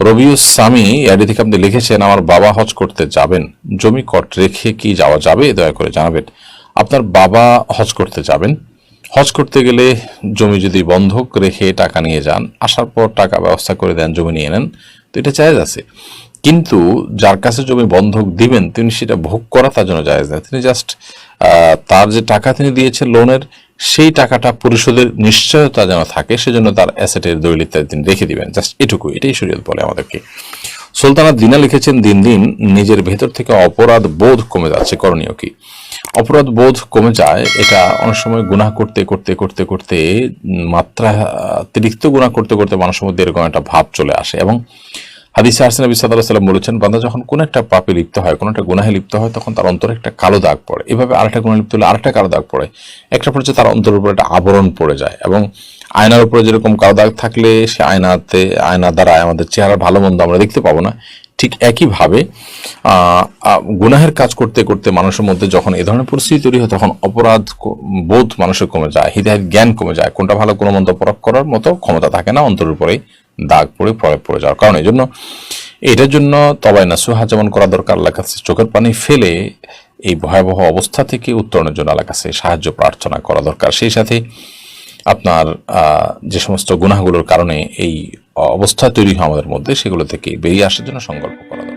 রবিউস স্বামী অ্যাডি থেকে আপনি লিখেছেন, আমার বাবা হজ করতে যাবেন। জমি কট রেখে কি যাওয়া যাবে? দয়া করে জানাবেন। আপনার বাবা হজ করতে যাবেন। হজ করতে গেলে জমি যদি বন্ধক রেখে টাকা নিয়ে যান, আসার পর টাকা ব্যবস্থা করে দেন, জমি নিয়ে নেন। তো এটা জায়েজ আছে। কিন্তু যার কাছে জমি বন্ধক দিবেন, তিনি সেটা ভোগ করা তার জন্য জায়েজ না। তিনি জাস্ট তার যে টাকা তিনি দিয়েছেন লোনের, সেই টাকাটা পরিশোধের নিশ্চয়তা যেন থাকে, সেজন্য তার অ্যাসেটের দলিল ইত্যাদি তিনি রেখে দিবেন। জাস্ট এটুকু, এটাই শরীয়ত বলে আমাদেরকে। সুলতানা দিনা লিখেছেন, দিন দিন নিজের ভেতর থেকে অপরাধ বোধ কমে যাচ্ছে। করণীয় কি? অপরাধ বোধ কমে যায়, এটা অনেক সময় গুনাহ করতে করতে করতে করতে মাত্রা অতিরিক্ত গুনাহ করতে করতে মানুষের মধ্যে এরকম একটা ভাব চলে আসে এবং হাদিসে আরসেন নবী সাল্লাহ সাল্লাম বলেছেন, বান্দা যখন কোনো একটা পাপে লিপ্ত হয়, কোনো একটা গুনাহে লিপ্ত হয়, তখন তার অন্তরে একটা কালো দাগ পড়ে। এভাবে আরেকটা গুণা লিপ্ত হলে আরেকটা কালো দাগ পড়ে। একটা পর্যায়ে তার অন্তরের উপর একটা আবরণ পড়ে যায় এবং আয়নার উপরে যেরকম কালো দাগ থাকলে সে আয়নাতে, আয়না দ্বারা আমাদের চেহারা ভালো মন্দ আমরা দেখতে পাবো না। ঠিক একইভাবে গুনাহের কাজ করতে করতে মানুষের মধ্যে যখন এ ধরনের পরিস্থিতি তৈরি হয়, তখন অপরাধ বোধ মানুষের কমে যায়, হৃদয়ের জ্ঞান কমে যায়। কোনটা ভালো কোনো মন্দ পরখ করার মতো ক্ষমতা থাকে না অন্তরের উপরেই। দাগ পড়ে পরে পড়ে যাওয়ার কারণ। এই জন্য এটার জন্য তবাই না সুহা যেমন করা দরকার আল্লাহ কাছে চোখের পানি ফেলে এই ভয়াবহ অবস্থা থেকে উত্তরণের জন্য আল্লাহ কাছে সাহায্য, প্রার্থনা করা দরকার। সেই সাথে আপনার যে সমস্ত গুনাহগুলোর কারণে এই অবস্থা তৈরি হয় আমাদের মধ্যে, সেগুলো থেকে বেরিয়ে আসার জন্য সংকল্প করা দরকার।